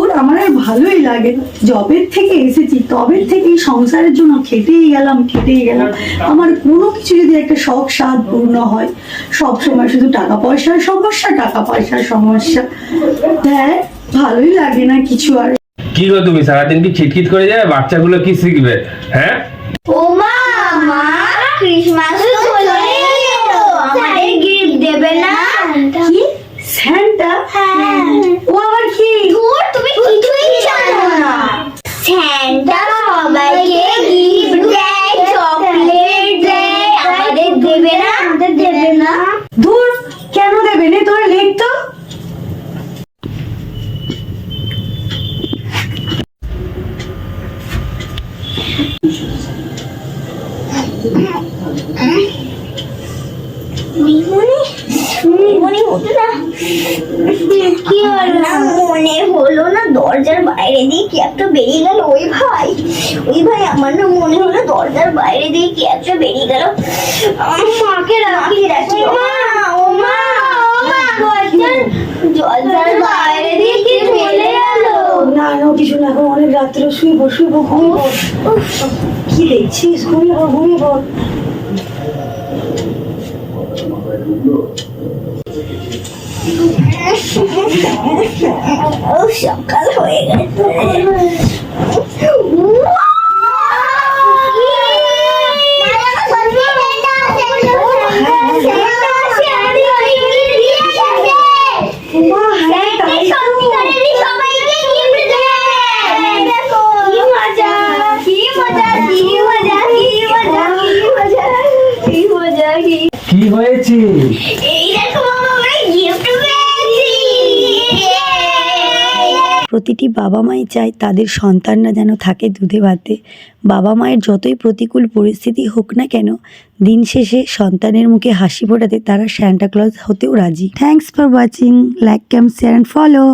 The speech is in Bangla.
ওর আমার আর ভালোই লাগে। জবের থেকে এসেছি তবের থেকে সংসারের জন্য খেটেই গেলাম খেটেই গেলাম। আমার কোনো কিছু যদি একটা শখ স্বাদ পূর্ণ হয় সব সময় শুধু টাকা পয়সার সমস্যা টাকা পয়সার সমস্যা। হ্যাঁ ভালোই লাগে না কিছু আর। কি গো তুমি সারাদিন কি খিটখিট করে যাবে? বাচ্চাগুলো কি শিখবে? হ্যাঁ? ও মা মা ক্রিসমাস চলে এলো। আমাদের গিফট দেবে না? কি? স্যান্টা হ্যাঁ ও আবার কি ধুর তুমি কিছুই জানো না স্যান্টা সবাইকে গিফট দেয় চকলেট দেয় আমাদের দেবে না আমাদের দেবে না দূর কেন দেবে নে তোর লেখ তো মনে হতো না। কি হলো না, মনে হলো না দরজার বাইরে দিয়ে কি একটা বেরিয়ে গেল। ওই ভাই ওই ভাই, আমার না মনে হলো দরজার বাইরে দিয়ে কি একটা বেরিয়ে গেল। মাকে রাখি রাখি। মা ও মা দরজার দরজার বাইরে দিয়ে কি চলে গেল না কিছু না এখন অনেক রাত্রে শুয়ে পড় ঘুমিয়ে পড়। কি দেখছিস? ঘুমিয়ে পড় ঘুমিয়ে পড়। সকাল হয়ে গেছে। কি হয়েছে প্রতিটি বাবা মাই চায় তাদের সন্তানরা যেন থাকে দুধে ভাতে। বাবা মায়ের যতই প্রতিকূল পরিস্থিতি হোক না কেন দিন শেষে সন্তানের মুখে হাসি ফোটাতে তারা স্যান্টা ক্লজ হতেও রাজি। Thanks for watching like cam share and follow